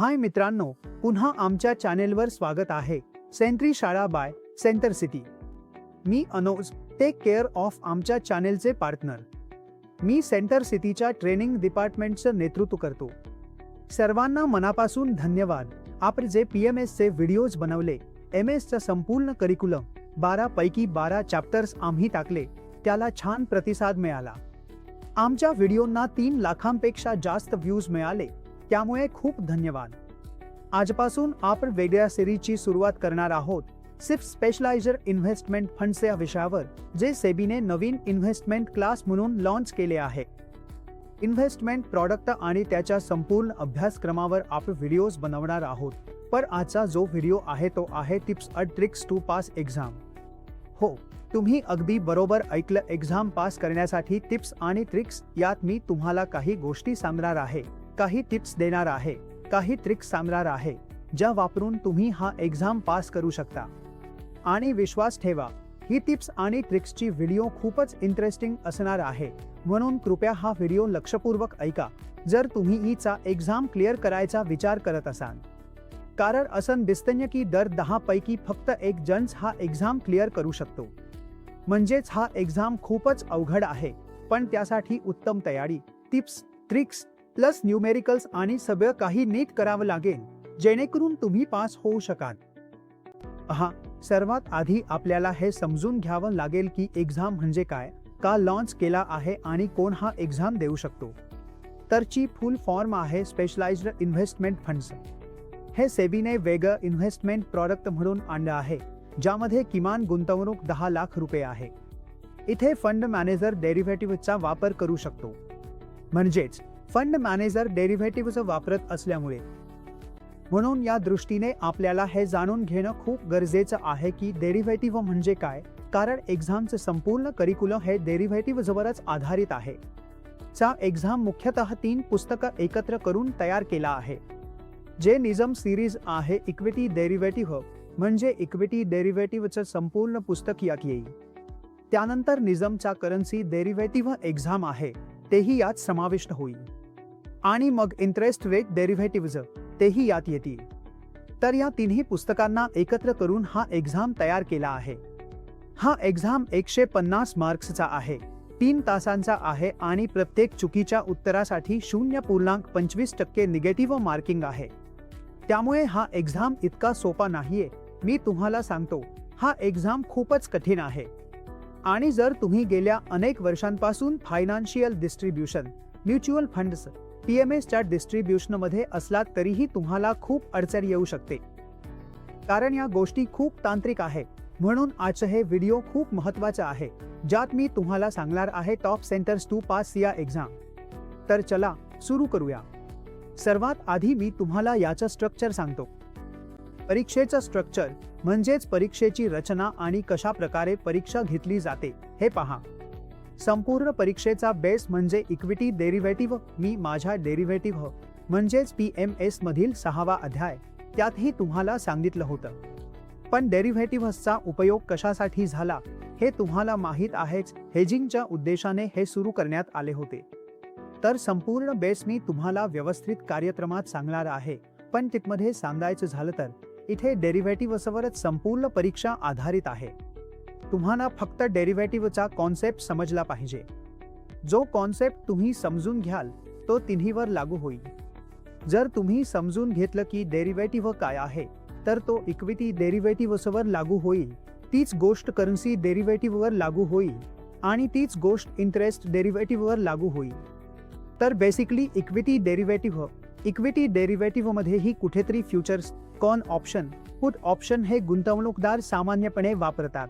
हाय मित्रांनो पुन्हा आमच्या चॅनेलवर स्वागत आहे. सेंट्री शाळा बाय सेंटर सिटी. मी अनोज टेक केअर ऑफ आमच्या चॅनेलचे पार्टनर. मी सेंटर सिटीच्या ट्रेनिंग डिपार्टमेंटचं नेतृत्व करतो. सर्वांना मनापासून धन्यवाद. आपण जे पी एम एसचे व्हिडिओज बनवले एम एसचं संपूर्ण करिक्युलम बारापैकी बारा चॅप्टर्स आम्ही टाकले त्याला छान प्रतिसाद मिळाला. आमच्या व्हिडिओंना तीन लाखांपेक्षा जास्त व्ह्यूज मिळाले. त्यामुळे खूप धन्यवाद. आजपासून आपण वेगळ्या सिरीजची सुरुवात करणार आहोत. सिर्फ स्पेशलायझर इन्व्हेस्टमेंट फंडचे या विषयावर जे सेबीने नवीन इन्व्हेस्टमेंट क्लास म्हणून लॉन्च केले आहे. इन्व्हेस्टमेंट प्रॉडक्ट आणि त्याच्या संपूर्ण अभ्यासक्रमावर आपण व्हिडिओज बनवणार आहोत. पर आजचा जो व्हिडिओ आहे तो आहे टिप्स अ ट्रिक्स टू पास एक्झाम हो तुम्ही अगदी बरोबर ऐकलं एक्झाम पास करण्यासाठी टिप्स आणि ट्रिक्स यात मी तुम्हाला काही गोष्टी सांगणार आहे. काही टिप्स देणार आहे काही ट्रिक्स सांगणार आहे ज्या वापरून तुम्ही हा एक्झाम पास करू शकता. आणि विश्वास ठेवा ही टिप्स आणि ट्रिक्सची व्हिडिओ खूपच इंटरेस्टिंग असणार आहे. म्हणून कृपया हा व्हिडिओ लक्षपूर्वक ऐका. जर तुम्ही ईचा एक्झाम क्लिअर करायचा विचार करत असाल. कारण असं दिसतंय की दर दहा पैकी फक्त एक जन्स हा एक्झाम क्लिअर करू शकतो. म्हणजेच हा एक्झाम खूपच अवघड आहे. पण त्यासाठी उत्तम तयारी टिप्स ट्रिक्स प्लस न्यूमेरिकल्स आणि सगळं काही नीट करावं लागेल जेणेकरून तुम्ही पास होऊ शकाल. हा सर्वात आधी आपल्याला हे समजून घ्यावं लागेल की एक्झाम म्हणजे काय का लॉन्च केला आहे आणि कोण हा एक्झाम देऊ शकतो. तर ची फुल फॉर्म आहे स्पेशलाइज्ड इन्व्हेस्टमेंट फंड्स. हे सेबीने वेगळं इन्व्हेस्टमेंट प्रॉडक्ट म्हणून आणलं आहे ज्यामध्ये किमान गुंतवणूक दहा लाख रुपये आहे. इथे फंड मॅनेजर डेरिव्हेटिव्हचा वापर करू शकतो. म्हणजेच फंड मॅनेजर डेरिव्हेटिव्हचं वापरत असल्यामुळे. म्हणून या दृष्टीने आपल्याला हे जाणून घेणं खूप गरजेचं आहे की डेरिव्हेटिव्ह म्हणजे काय कारण एक्झामचं संपूर्ण करिक्युलम हे डेरिव्हेटिव्हजवरच आधारित आहे. चा एक्झाम मुख्यतः तीन पुस्तकं एकत्र करून तयार केला आहे. जे निजम सिरीज आहे इक्विटी डेरिव्हेटिव्ह म्हणजे इक्विटी डेरिव्हेटिव्हचं संपूर्ण पुस्तक यात येईल. त्यानंतर निजमचा करन्सी डेरिव्हेटिव्ह एक्झाम आहे तेही यात समाविष्ट होईल. आणि मग इंटरेस्ट रेट डेरिव्हेटिव्हज तेही यात येतील. तर या तिन्ही पुस्तकांना एकत्र करून हा एक्झाम तयार केला आहे. हा एक्झाम एकशे पन्नास मार्क्सचा आहे. तीन तासांचा आहे आणि प्रत्येक चुकीच्या उत्तरासाठी शून्य पूर्णांक पंचवीस टक्के निगेटिव्ह मार्किंग आहे. त्यामुळे हा एक्झाम इतका सोपा नाहीये. मी तुम्हाला सांगतो हा एक्झाम खूपच कठीण आहे. आणि जर तुम्ही गेल्या अनेक वर्षांपासून financial distribution mutual funds P M एसच्या डिस्ट्रीब्युशनमध्ये असलात तरीही तुम्हाला खूप अडचण येऊ शकते. कारण या गोष्टी खूप तांत्रिक आहे. म्हणून आजचं हे व्हिडिओ खूप महत्त्वाचा आहे. ज्यात मी तुम्हाला सांगणार आहे टॉप सेंटर्स टू पास या एक्झाम. तर चला सुरू करूया. सर्वात आधी मी तुम्हाला याचं स्ट्रक्चर सांगतो. परीक्षेचं स्ट्रक्चर म्हणजेच परीक्षेची रचना आणि कशा प्रकारे परीक्षा घेतली जाते हे पहा. संपूर्ण परीक्षेचा बेस म्हणजे इक्विटी डेरिव्हेटिव्ह. मी माझ्या डेरिव्हेटिव्ह म्हणजेच पी एम एस मधील सहावा अध्याय. त्यातही तुम्हाला सांगितलं होतं. पण डेरिव्हेटिव्हसचा उपयोग कशासाठी झाला हे तुम्हाला माहीत आहेच हेजिंगच्या उद्देशाने हे सुरू करण्यात आले होते. तर संपूर्ण बेस मी तुम्हाला व्यवस्थित कार्यक्रमात सांगणार आहे. पण तिथमध्ये सांगायचं झालं तर इथे डेरिव्हेटिव्हसवरच संपूर्ण परीक्षा आधारित आहे. तुम्हाला फक्त डेरिव्हेटिव्हचा कॉन्सेप्ट समजला पाहिजे. जो कॉन्सेप्ट तुम्ही समजून घ्याल तो तिन्हीवर लागू होईल. जर तुम्ही समजून घेतलं की डेरिव्हेटिव्ह काय आहे तर तो इक्विटी डेरिव्हेटिव्हसवर लागू होईल. तीच गोष्ट करन्सी डेरिव्हेटिव्हवर लागू होईल आणि तीच गोष्ट इंटरेस्ट डेरिव्हेटिव्हवर लागू होईल. तर बेसिकली इक्विटी डेरिव्हेटिव्ह इक्विटी डेरिव्हेटिव्हमध्येही कुठेतरी फ्युचर्स कॉन ऑप्शन पुट ऑप्शन हे गुंतवणूकदार सामान्यपणे वापरतात.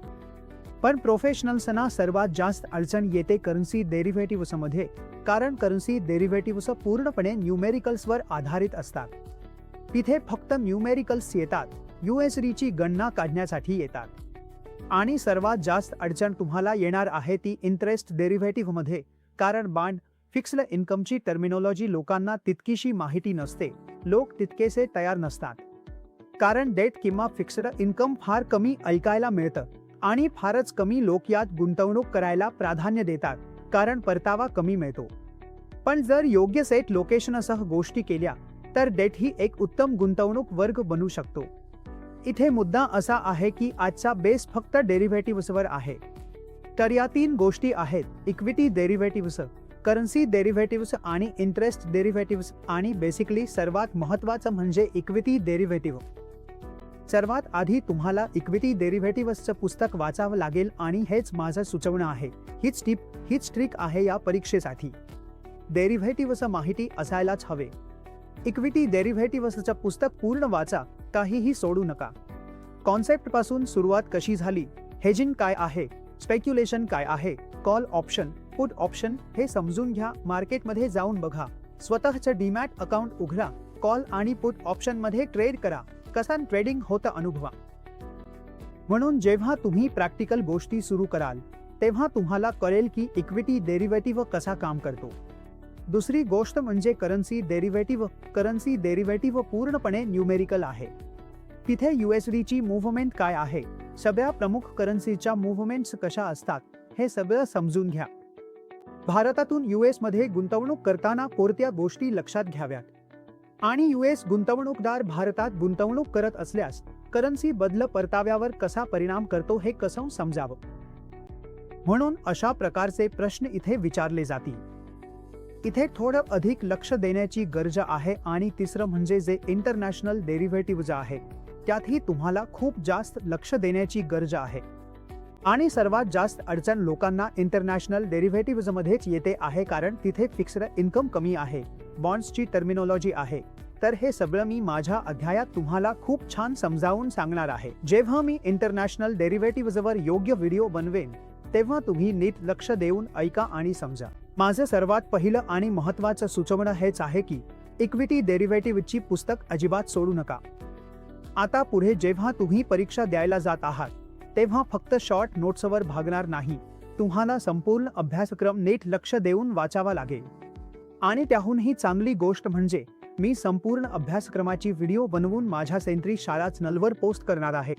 पण प्रोफेशनल्सना सर्वात जास्त अडचण येते करन्सी डेरिव्हेटिव्हसमध्ये कारण करन्सी डेरिव्हेटिव्हस पूर्णपणे न्यूमेरिकल्सवर आधारित असतात. तिथे फक्त न्यूमेरिकल्स येतात यू एस रीची गणना काढण्यासाठी येतात. आणि सर्वात जास्त अडचण तुम्हाला येणार आहे ती इंटरेस्ट डेरिव्हेटिव्हमध्ये कारण बांड फिक्स्ड इन्कमची टर्मिनॉलॉजी लोकांना तितकीशी माहिती नसते लोक तितकेसे तयार नसतात. कारण डेट किंवा फिक्स्ड इन्कम फार कमी ऐकायला मिळतं. आणि फारच कमी लोक यात गुंतवणूक करायला प्राधान्य देतात कारण परतावा कमी मिळतो. पण जर योग्य सेट लोकेशनसह गोष्टी केल्या तर डेट ही एक उत्तम गुंतवणूक वर्ग बनू शकतो. इथे मुद्दा असा आहे की आजचा बेस फक्त डेरिव्हेटिव्हसवर आहे. तर या तीन गोष्टी आहेत इक्विटी डेरिव्हेटिव्हस करन्सी डेरिव्हेटिव्हस आणि इंटरेस्ट डेरिव्हेटिव्हस आणि बेसिकली सर्वात महत्त्वाचं म्हणजे इक्विटी डेरिव्हेटिव्ह. सर्वात आधी तुम्हाला इक्विटी डेरिव्हेटिव्हजचं पुस्तक वाचावं लागेल आणि हेच माझं सुचवणं आहे. हीच टिप हीच ट्रिक आहे या परीक्षेसाठी. डेरिव्हेटिव्हचं माहिती असायलाच हवे. इक्विटी डेरिव्हेटिव्हसचं पुस्तक पूर्ण वाचा काहीही सोडू नका. कॉन्सेप्टपासून सुरुवात कशी झाली? हेजिंग काय आहे? स्पेक्युलेशन काय आहे? कॉल ऑप्शन पुट ऑप्शन हे समजून घ्या मार्केटमध्ये जाऊन बघा. स्वतःचं डीमॅट अकाउंट उघडा कॉल आणि पुट ऑप्शनमध्ये ट्रेड करा. कसा ट्रेडिंग होतं अनुभवा? म्हणून जेव्हा तुम्ही प्रॅक्टिकल गोष्टी सुरू कराल तेव्हा तुम्हाला कळेल की इक्विटी डेरिव्हेटिव्ह कसा काम करतो. दुसरी गोष्ट म्हणजे करन्सी डेरिव्हेटिव्ह करन्सी डेरिव्हेटिव्ह पूर्णपणे न्यूमेरिकल आहे. तिथे ची मूव्हमेंट काय आहे? सगळ्या प्रमुख करन्सीच्या मूव्हमेंट्स कशा असतात? हे सगळं समजून घ्या. भारतातून युएसमध्ये गुंतवणूक करताना कोणत्या गोष्टी लक्षात घ्याव्यात? आणि युएस गुंतवणूकदार भारतात गुंतवणूक करत असल्यास करन्सी बदल परताव्यावर कसा परिणाम करतो हे कसं समजावं? म्हणून अशा प्रकारचे प्रश्न इथे विचारले जातील. इथे थोडं अधिक लक्ष देण्याची गरज आहे आणि तिसरं म्हणजे जे इंटरनॅशनल डेरिव्हेटिव्ज आहे त्यातही तुम्हाला खूप जास्त लक्ष देण्याची गरज आहे. आणि सर्वात जास्त अडचण लोकांना इंटरनॅशनल डेरिव्हेटिव्जमध्येच येते आहे कारण तिथे फिक्स्ड इन्कम कमी आहे. बॉन्ड्सची टर्मिनॉलॉजी आहे. तर हे सगळं मी माझ्या अध्यायात तुम्हाला खूप छान समजावून सांगणार आहे. जेव्हा मी इंटरनॅशनल डेरिव्हेटिव्हजवर योग्य व्हिडिओ बनवेन तेव्हा तुम्ही नीट लक्ष देऊन ऐका आणि समजा. माझं सर्वात पहिलं आणि महत्त्वाचं सुचवणं हेच आहे की इक्विटी डेरिव्हेटिव्हची पुस्तक अजिबात सोडू नका. आता पुढे जेव्हा तुम्ही परीक्षा द्यायला जात आहात तेव्हा फक्त शॉर्ट नोट्सवर भागणार नाही. तुम्हाला संपूर्ण अभ्यासक्रम नीट लक्ष देऊन वाचावा लागेल. आणि त्याहूनही चांगली गोष्ट म्हणजे मी संपूर्ण अभ्यासक्रमाची व्हिडिओ बनवून माझ्या सेंद्री शाळा चॅनलवर पोस्ट करणार आहे.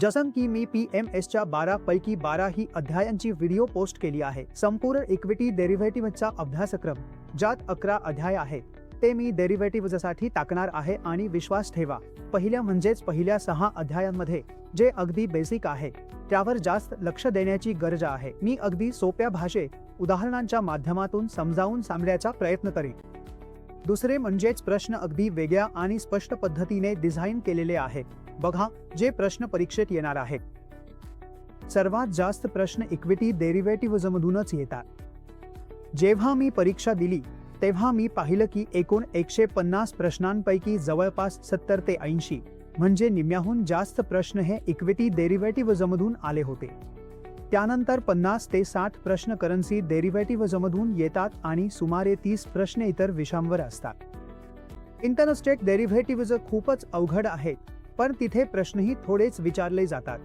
जसं की मी पी एम एसच्या बारा पैकी बारा ही अध्यायांची व्हिडिओ पोस्ट केली आहे. संपूर्ण इक्विटी डेरिव्हेटिव्हचा अभ्यासक्रम ज्यात अकरा अध्याय आहेत ते मी डेरिव्हेटिव्हजसाठी टाकणार आहे आणि विश्वास ठेवा. पहिल्या म्हणजेच पहिल्या सहा अध्यायांमध्ये जे अगदी बेसिक आहे त्यावर जास्त लक्ष देण्याची गरज आहे. मी अगदी सोप्या भाषेत उदाहरणांच्या माध्यमातून समजावून सांगण्याचा प्रयत्न करेन. दुसरे म्हणजेच प्रश्न अगदी वेगळ्या आणि स्पष्ट पद्धतीने डिझाईन केलेले आहे बघा जे प्रश्न परीक्षेत येणार आहेत. सर्वात जास्त प्रश्न इक्विटी डेरिव्हेटिव्हमधूनच येतात. जेव्हा मी परीक्षा दिली तेव्हा मी पाहिलं की एकूण एकशे पन्नास प्रश्नांपैकी जवळपास सत्तर ते ऐंशी म्हणजे निम्म्याहून जास्त प्रश्न हे इक्विटी डेरिव्हेटिव्हजमधून आले होते. त्यानंतर पन्नास ते साठ प्रश्न करन्सी डेरिव्हेटिव्हजमधून येतात आणि सुमारे तीस प्रश्न इतर विषयांवर असतात. इंटरस्टेट डेरिव्हेटिव्हज खूपच अवघड आहेत पण तिथे प्रश्नही थोडेच विचारले जातात.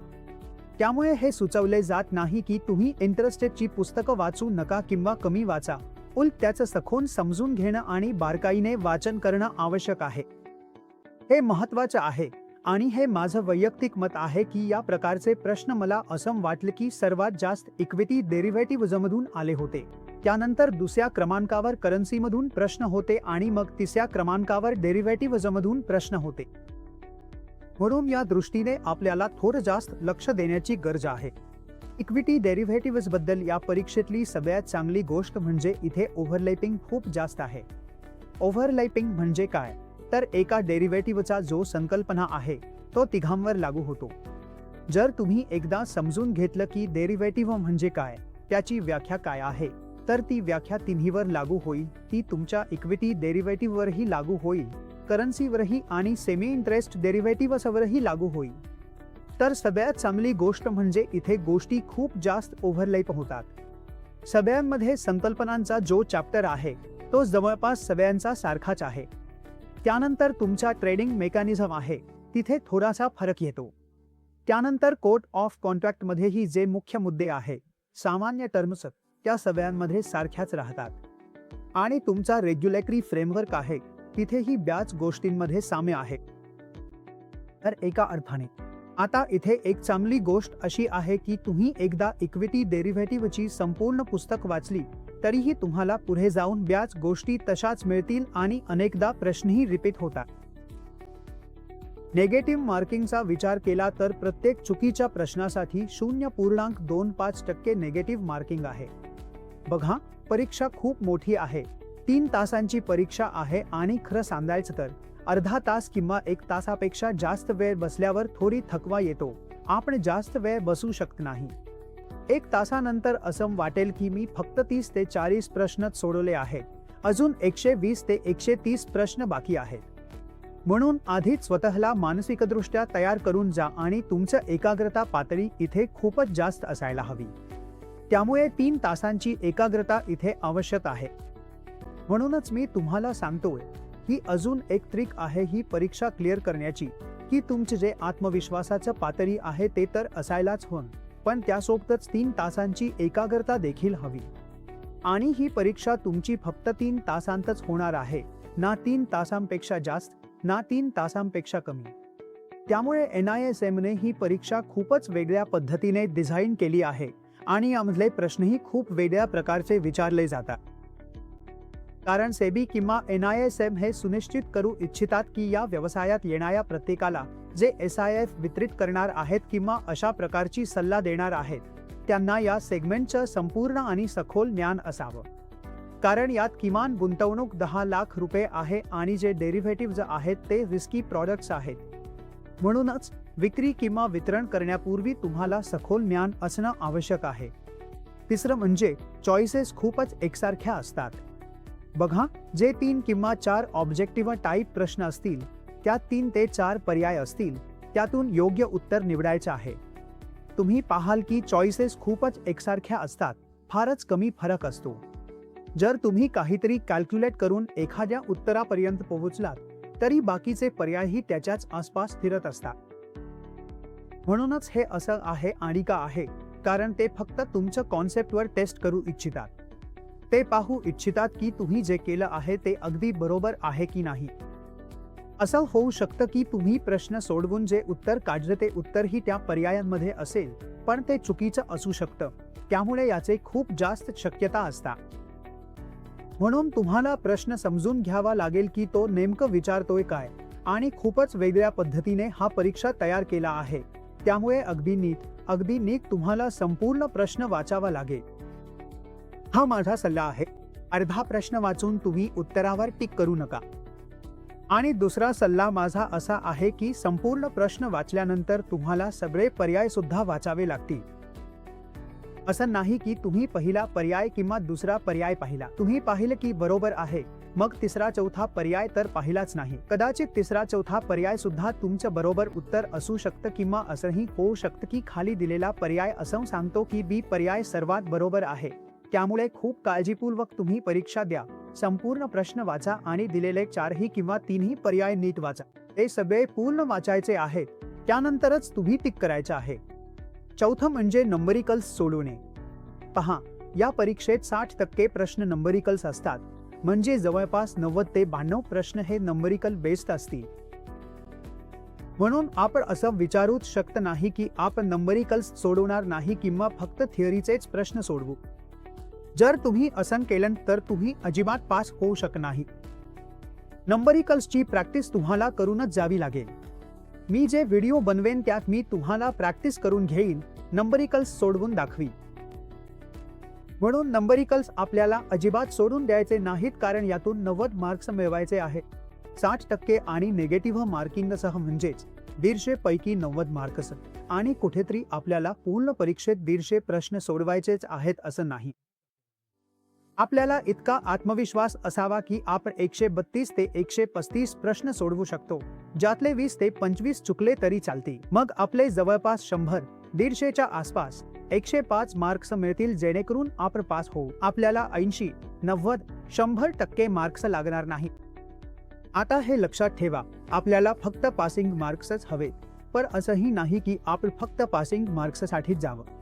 त्यामुळे हे सुचवले जात नाही की तुम्ही इंटरस्टेटची पुस्तकं वाचू नका किंवा कमी वाचा. उलट त्याचं सखोन समजून घेणं आणि बारकाईने वाचन करणं आवश्यक आहे. हे महत्वाचं आहे आणि हे माझं वैयक्तिक मत आहे की या प्रकारचे प्रश्न मला असं वाटलं की सर्वात जास्त इक्विटी डेरिव्हेटिव्हजमधून आले होते. त्यानंतर दुसऱ्या क्रमांकावर करन्सीमधून प्रश्न होते आणि मग तिसऱ्या क्रमांकावर डेरिव्हेटिव्हजमधून प्रश्न होते. म्हणून या दृष्टीने आपल्याला थोडं जास्त लक्ष देण्याची गरज आहे. इक्विटी डेरिव्हेटिव्हबद्दल या परीक्षेतली सगळ्यात चांगली गोष्ट म्हणजे इथे ओव्हरलॅपिंग खूप जास्त आहे. ओव्हरलॅपिंग म्हणजे काय? तर एका डेरिव्हेटिव्हचा जो संकल्पना आहे तो तिघांवर लागू होतो. जर तुम्ही एकदा समजून घेतलं की डेरिव्हेटिव्ह म्हणजे काय त्याची व्याख्या काय आहे तर ती व्याख्या तिन्हीवर लागू होईल ती तुमच्या इक्विटी डेरिव्हेटिव्हवरही लागू होईल करन्सीवरही आणि सेमी इंटरेस्ट डेरिव्हेटिव्हसवरही लागू होईल. तर सगळ्यात चांगली गोष्ट म्हणजे इथे गोष्टी खूप जास्त ओव्हरलॅप होतात सगळ्यांमध्ये संकल्पनांचा जो चॅप्टर आहे तो जवळपास सगळ्यांचा सारखाच आहे. त्यानंतर तुमचा ट्रेडिंग मेकॅनिझम आहे तिथे थोडासा फरक येतो. त्यानंतर कोर्ट ऑफ कॉन्ट्रॅक्टमध्येही जे मुख्य मुद्दे आहे सामान्य टर्म्स त्या सगळ्यांमध्ये सारख्याच राहतात. आणि तुमचा रेग्युलेटरी फ्रेमवर्क आहे तिथेही ब्याच गोष्टींमध्ये साम्य आहे. तर एका अर्थाने आता इथे एक चांगली गोष्ट अशी आहे की तुम्ही एकदा इक्विटी डेरिव्हेटिव्हची संपूर्ण पुस्तक वाचली तरीही तुम्हाला पुढे जाऊन ब्याच गोष्टी तशाच मिळतील आणि अनेकदा प्रश्नही रिपीट होतात. नेगेटिव्ह मार्किंगचा विचार केला तर प्रत्येक चुकीच्या प्रश्नासाठी शून्य पूर्णांक दोन पाच टक्के नेगेटिव्ह मार्किंग आहे. बघा परीक्षा खूप मोठी आहे. तीन तासांची परीक्षा आहे आणि खरं सांगायचं तर अर्धा तास किंवा एक तासापेक्षा जास्त वेळ बसल्यावर थोडी थकवा येतो. आपण जास्त वेळ बसू शकत नाही. एक तासानंतर असं वाटेल की मी फक्त तीस ते चाळीस प्रश्नच सोडवले आहेत. अजून एकशे वीस ते एकशे तीस प्रश्न बाकी आहेत. म्हणून आधीच स्वतःला मानसिकदृष्ट्या तयार करून जा आणि तुमचं एकाग्रता पातळी इथे खूपच जास्त असायला हवी. त्यामुळे तीन तासांची एकाग्रता इथे आवश्यक आहे. म्हणूनच मी तुम्हाला सांगतोय ही अजून एक ट्रिक आहे ही परीक्षा क्लिअर करण्याची. की तुमचे जे आत्मविश्वासाचं पातळी आहे ते तर असायलाच हवं पण त्यासोबतच तीन तासांची एकाग्रता देखील हवी. आणि ही परीक्षा तुमची फक्त तीन तासांतच होणार आहे ना तीन तासांपेक्षा जास्त ना तीन तासांपेक्षा कमी. त्यामुळे एन आय एस एमने ही परीक्षा खूपच वेगळ्या पद्धतीने डिझाईन केली आहे आणि यामधले प्रश्नही खूप वेगळ्या प्रकारचे विचारले जातात. कारण सेबी किंवा एन आय एस एम हे सुनिश्चित करू इच्छितात की या व्यवसायात येणाऱ्या प्रत्येकाला जे एस आय एफ वितरित करणार आहेत किंवा अशा प्रकारची सल्ला देणार आहेत त्यांना या सेगमेंटचं संपूर्ण आणि सखोल ज्ञान असावं. कारण यात किमान गुंतवणूक दहा लाख रुपये आहे आणि जे डेरिव्हेटिव्ज आहेत ते रिस्की प्रॉडक्ट्स आहेत. म्हणूनच विक्री किंवा वितरण करण्यापूर्वी तुम्हाला सखोल ज्ञान असणं आवश्यक आहे. तिसरं म्हणजे चॉईसेस खूपच एकसारख्या असतात. बघा जे तीन किंवा चार ऑब्जेक्टिव्ह टाईप प्रश्न असतील त्यात तीन ते चार पर्याय असतील त्यातून योग्य उत्तर निवडायचं आहे. तुम्ही पाहाल की चॉईसेस खूपच एकसारख्या असतात फारच कमी फरक असतो. जर तुम्ही काहीतरी कॅल्क्युलेट करून एखाद्या उत्तरापर्यंत पोहोचलात तरी बाकीचे पर्यायही त्याच्याच आसपास फिरत असतात. म्हणूनच हे असं आहे आणि का आहे कारण ते फक्त तुमचं कॉन्सेप्टवर टेस्ट करू इच्छितात. ते पाहू इच्छितात की तुम्ही जे केलं आहे ते अगदी बरोबर आहे की नाही. असं होऊ शकतं की तुम्ही प्रश्न सोडवून जे उत्तर काढलं ते उत्तरही त्या पर्यायांमध्ये असेल पण ते चुकीचं असू शकतं. त्यामुळे याचे खूप जास्त शक्यता असतात म्हणून तुम्हाला प्रश्न समजून घ्यावा लागेल की तो नेमकं विचारतोय काय आणि खूपच वेगळ्या पद्धतीने हा परीक्षा तयार केला आहे. त्यामुळे अगदी नीट अगदी नीट तुम्हाला संपूर्ण प्रश्न वाचावा लागेल. हा माझा सल्ला आहे. अर्धा प्रश्न वाचून तुम्ही उत्तरावर टिक करू नका. आणि दुसरा सल्ला माझा असा आहे की संपूर्ण प्रश्न वाचल्यानंतर तुम्हाला सगळे पर्याय सुद्धा वाचावे लागतील. असं नाही की तुम्ही पहिला पर्याय किंवा दुसरा पर्याय पाहिला. तुम्ही पाहिलं की बरोबर आहे. मग तिसरा चौथा पर्याय तर पाहिलाच नाही. कदाचित तिसरा चौथा पर्याय सुद्धा तुमचं बरोबर उत्तर असू शकतं किंवा असंही होऊ शकतं की खाली दिलेला पर्याय असं सांगतो की बी पर्याय सर्वात बरोबर आहे. त्यामुळे खूप काळजीपूर्वक तुम्ही परीक्षा द्या. संपूर्ण प्रश्न वाचा आणि दिलेले चारही किंवा तीनही पर्याय नीट वाचा. हे सगळे पूर्ण वाचायचे आहेत. त्यानंतरच तुम्ही टिक करायचं आहे. चौथं म्हणजे नंबरिकल्स सोडवणे. पहा या परीक्षेत साठ टक्के प्रश्न नंबरिकल्स असतात. म्हणजे जवळपास नव्वद ते ब्याण्णव प्रश्न हे नंबरिकल बेस्ड असतील. म्हणून आपण असं विचारूच शकत नाही की आपण नंबरिकल्स सोडवणार नाही किंवा फक्त थिअरीचेच प्रश्न सोडवू. जर तुम्ही असं केलं तर तुम्ही अजिबात पास होऊ शक नाही. नंबरिकल्सची प्रॅक्टिस तुम्हाला करूनच जावी लागेल. मी जे व्हिडिओ बनवेन त्यात मी तुम्हाला प्रॅक्टिस करून घेईन नंबरिकल्स सोडवून दाखवी. म्हणून नंबरिकल्स आपल्याला अजिबात सोडून द्यायचे नाहीत कारण यातून नव्वद मार्क्स मिळवायचे आहे साठ टक्के आणि निगेटिव्ह मार्किंगसह म्हणजेच दीडशे पैकी नव्वद मार्क्स. आणि कुठेतरी आपल्याला पूर्ण परीक्षेत दीडशे प्रश्न सोडवायचेच आहेत असं नाही. आपल्याला इतका आत्मविश्वास असावा की आपण एकशे बत्तीस ते एकशे पस्तीस प्रश्न सोडवू शकतो ज्यातले वीस ते पंचवीस चुकले तरी चालतील. मग आपले जवळपास शंभर दीडशेच्या आसपास एकशे पाच मार्क्स मिळतील जेणेकरून आपण पास होऊ. आपल्याला ऐंशी नव्वद शंभर टक्के मार्क्स लागणार नाही. आता हे लक्षात ठेवा आपल्याला फक्त पासिंग मार्क्सच हवेत. पण असंही नाही की आपण फक्त पासिंग मार्क्ससाठीच जावं.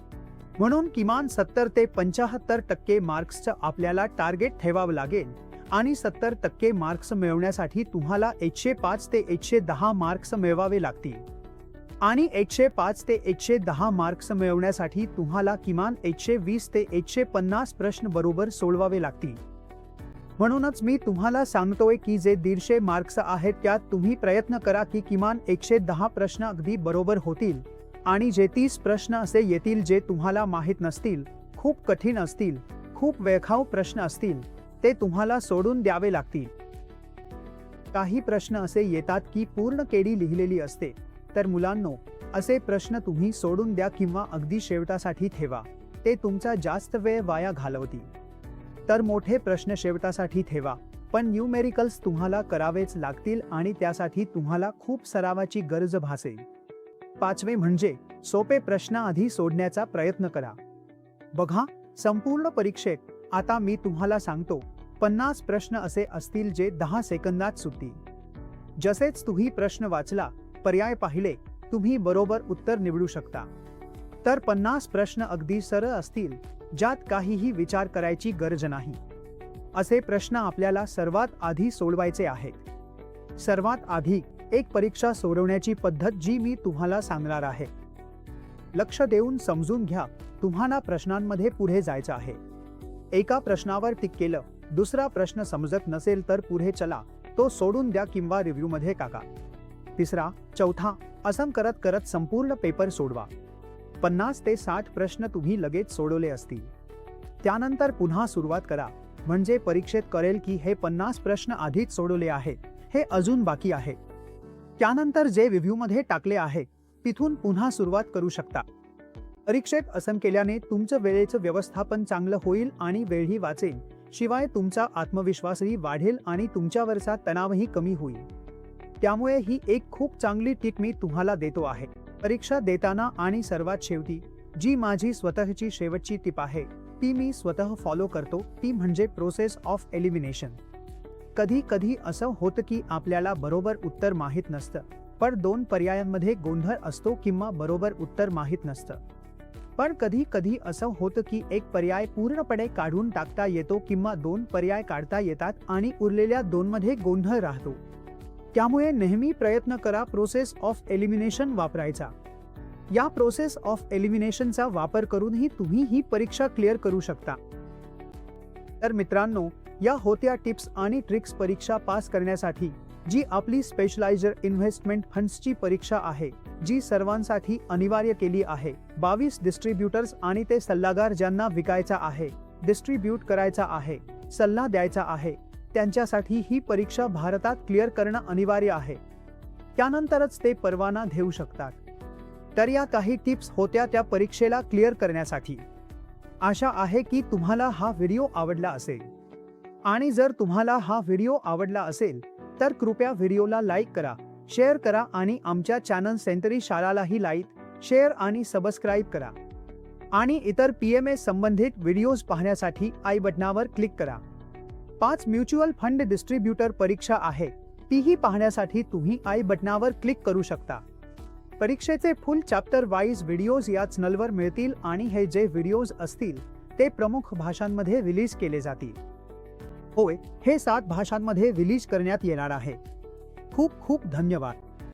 म्हणून किमान सत्तर ते पंचाहत्तर टक्के मार्क्सचं आपल्याला टार्गेट ठेवावं लागेल. आणि सत्तर टक्के मार्क्स मिळवण्यासाठी तुम्हाला एकशे पाच ते एकशे दहा मार्क्स मिळवावे लागतील. आणि एकशे पाच ते एकशे दहा मार्क्स मिळवण्यासाठी तुम्हाला किमान एकशे वीस ते एकशे पन्नास प्रश्न बरोबर सोडवावे लागतील. म्हणूनच मी तुम्हाला सांगतोय की जे दीडशे मार्क्स आहेत त्यात तुम्ही प्रयत्न करा की किमान एकशे दहा प्रश्न अगदी बरोबर होतील. आणि जे तीस प्रश्न असे येतील जे तुम्हाला माहीत नसतील खूप कठीण असतील खूप वेळखाऊ प्रश्न असतील ते तुम्हाला सोडून द्यावे लागतील. काही प्रश्न असे येतात की पूर्ण केडी लिहिलेली असते. तर मुलांनो असे प्रश्न तुम्ही सोडून द्या किंवा अगदी शेवटासाठी ठेवा. ते तुमचा जास्त वेळ वाया घालवतील. तर मोठे प्रश्न शेवटासाठी ठेवा. पण न्यूमेरिकल्स तुम्हाला करावेच लागतील आणि त्यासाठी तुम्हाला खूप सरावाची गरज भासेल. पाचवे म्हणजे सोपे प्रश्न आधी सोडण्याचा प्रयत्न करा. बघा संपूर्ण परीक्षेत आता मी तुम्हाला सांगतो पन्नास प्रश्न असे असतील जे दहा सेकंदात सुटतील. जसेच तुम्ही प्रश्न वाचला पर्याय पाहिले तुम्ही बरोबर उत्तर निवडू शकता. तर पन्नास प्रश्न अगदी सरळ असतील ज्यात काहीही विचार करायची गरज नाही. असे प्रश्न आपल्याला सर्वात आधी सोडवायचे आहेत. सर्वात आधी एक परीक्षा सोडवण्याची पद्धत जी मी तुम्हाला सांगणार आहे. लक्ष देऊन समजून घ्या तुम्हाला प्रश्नांमध्ये पुढे जायचं आहे. एका प्रश्नावर टिक केलं दुसरा प्रश्न समजत नसेल तर पुढे चला तो सोडून द्या किंवा रिव्ह्यू मध्ये टाका तिसरा चौथा असं करत करत संपूर्ण पेपर सोडवा. पन्नास ते साठ प्रश्न तुम्ही लगेच सोडवले असतील. त्यानंतर पुन्हा सुरुवात करा म्हणजे परीक्षेत करेल की हे पन्नास प्रश्न आधीच सोडवले आहेत हे अजून बाकी आहे. त्यानंतर जे रिव्ह्यूमध्ये टाकले आहे तिथून पुन्हा सुरुवात करू शकता. परीक्षेत असं केल्याने तुमचं वेळेचं व्यवस्थापन चांगलं होईल आणि वेळही वाचेल शिवाय तुमचा आत्मविश्वासही वाढेल आणि तुमच्यावरचा तणावही कमी होईल. त्यामुळे ही एक खूप चांगली टीप मी तुम्हाला देतो आहे. परीक्षा देताना आणि सर्वात शेवटी जी माझी स्वतःची शेवटची टिप आहे ती मी स्वतः फॉलो करतो ती म्हणजे प्रोसेस ऑफ एलिमिनेशन. कधी कधी असं होतं की आपल्याला बरोबर उत्तर माहीत नसतं. पण दोन पर्यायांमध्ये गोंधळ असतो किंवा बरोबर उत्तर माहीत नसतं. पण कधी कधी असं होतं की एक पर्याय पूर्णपणे काढून टाकता येतो किंवा दोन पर्याय काढता येतात आणि उरलेल्या दोनमध्ये गोंधळ राहतो. त्यामुळे नेहमी प्रयत्न करा प्रोसेस ऑफ एलिमिनेशन वापरायचा. या प्रोसेस ऑफ एलिमिनेशनचा वापर करूनही तुम्ही ही परीक्षा क्लिअर करू शकता. तर मित्रांनो या होत्या टिप्स आणि ट्रिक्स परीक्षा पास करण्यासाठी जी आपली स्पेशलायझर इन्व्हेस्टमेंट फंड्सची परीक्षा आहे जी सर्वांसाठी अनिवार्य केली आहे. बावीस डिस्ट्रीब्युटर्स आणि ते सल्लागार ज्यांना विकायचा आहे डिस्ट्रीब्यूट करायचा आहे सल्ला द्यायचा आहे त्यांच्यासाठी ही परीक्षा भारतात क्लिअर करणं अनिवार्य आहे. त्यानंतरच ते परवाना देऊ शकतात. तर या काही टिप्स होत्या त्या परीक्षेला क्लिअर करण्यासाठी. आशा आहे की तुम्हाला हा व्हिडिओ आवडला असेल. आणि जर तुम्हाला हा व्हिडिओ आवडला असेल तर कृपया व्हिडिओला लाईक करा शेअर करा आणि आमच्या चॅनल सेंटरी शाळालाही लाईक शेअर आणि सबस्क्राईब करा. आणि इतर पी एम एस संबंधित व्हिडिओज पाहण्यासाठी आय बटनावर क्लिक करा. पाच म्युच्युअल फंड डिस्ट्रीब्युटर परीक्षा आहे तीही पाहण्यासाठी तुम्ही आय बटनावर क्लिक करू शकता. परीक्षेचे फुल चॅप्टर वाईज व्हिडिओज या चॅनलवर मिळतील आणि हे जे व्हिडिओज असतील ते प्रमुख भाषांमध्ये रिलीज केले जातील. होय हे सात भाषांमध्ये रिलीज करण्यात येणार आहे. खूप खूप धन्यवाद.